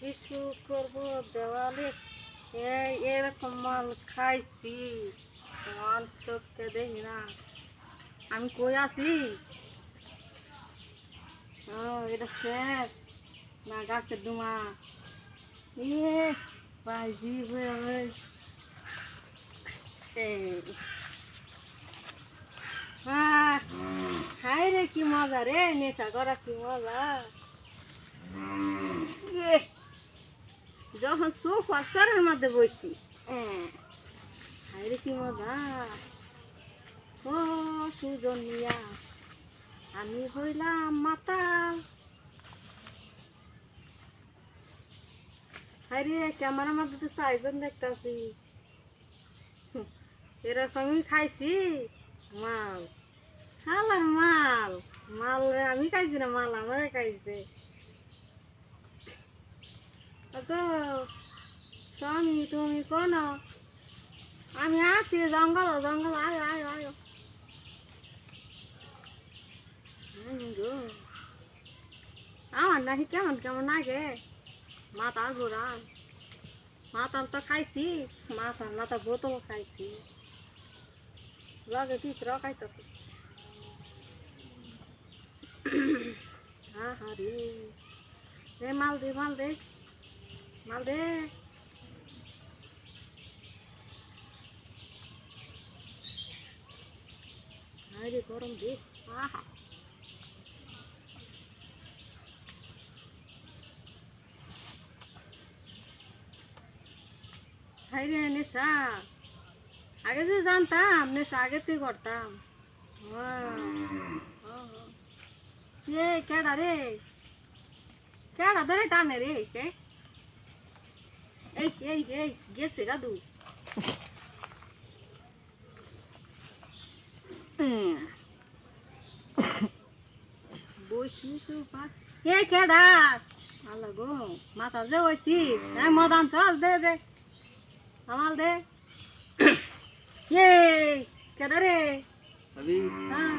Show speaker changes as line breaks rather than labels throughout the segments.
কিছু করব দেওয়ালে। এরকম মাল খাইছি। মাল চোখকে দেখি না। আমি কই আছি? ও, এটা স্যার না গাছের ডুমা। ইয়ে বাজি হয়ে হাই রে, কি মজা রে, নেশা করা কি মজা। যখন সোফা সারের মধ্যে বসছি কি মজা। ও সুজন আমি হইলাম মাতাল। হাই রে ক্যামেরার মধ্যে তো চারজন দেখতেছি। এরকমই খাইছি। মাল। হালার মাল। মাল আমি খাইছি না মাল আমারে খাইছে। স্বামী, তুমি কোন? আমি আছি জঙ্গল জঙ্গল, আয় আয় আয়। গো আমার নাকি কেমন কেমন লাগে? মাথা ঘোরা মাতাল তো খাইছি মাথা মাথা বোতল খাইছি। লগে ভিতরে খাইতেছি? হ্যাঁ হ্যাঁ রে। মাল দে মাল দে মাল দে আরে গরম দে। আহা। হাই নেশা। আগে যে জানতাম, নেশা আগে তুই করতাম এ, কেডা রে? কেডা ধরে টানে রে, কে? এই এই এই গেছে বসি এ কেডা আল্লাহ গো মাথা যে বসি হ্যাঁ মদান চল দে দে। আমাল দে। এ কেডা রে।
ভাবি
হ্যাঁ।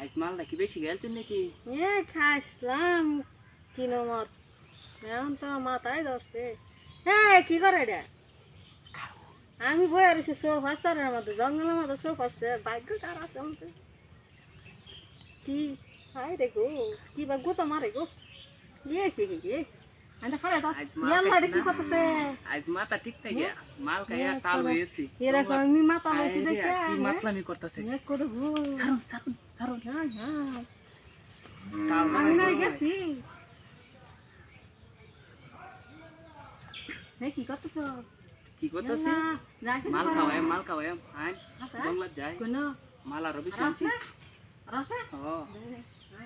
আজ মালটা কি বেশি গেলছেন নাকি?
এ খাইছিলাম কিনো মত এখন তো মাথায় ধরছে। হ্যাঁ কি করে আমি বই আর সোফা সারের মধ্যে জঙ্গলের মধ্যে সোফা আছে ভাগ্য কার আছে কি? হাই রে গো কি বা গো। তো মারে গো। ইয়ে কি কি কি আমি এ কি করতেছ?
কি করতেছে? মাল খাওয়ায় মাল খাওয়ায় আয় জঙ্গলত যায়।
কোনো
মাল আরও বেশি আনছি।
রাসা?
ও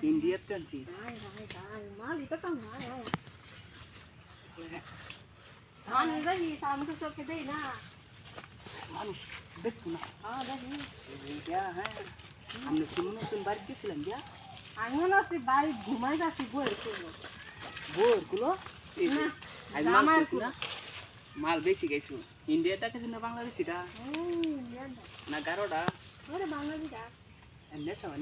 ইন্ডিয়াতে আনছি।
হাই হাই হাই মাল এটা হাই হাই আমি যাই আমি তো চোখে দেই না।
মানুষ দেখতো না।
হ্যাঁ দেখি।
এইটা হ্যাঁ। আমি বাড়ি গেছিলাম
বাড়ি ঘুমাই যাচ্ছি
বইয়েরগুলো
না,
খাইছি না। মাল বেশি গেছো। ইন্ডিয়াটা কিছু না বাংলাদেশিটা? না গারোটা?
ওরে বাংলাদেশ
এমনি সময়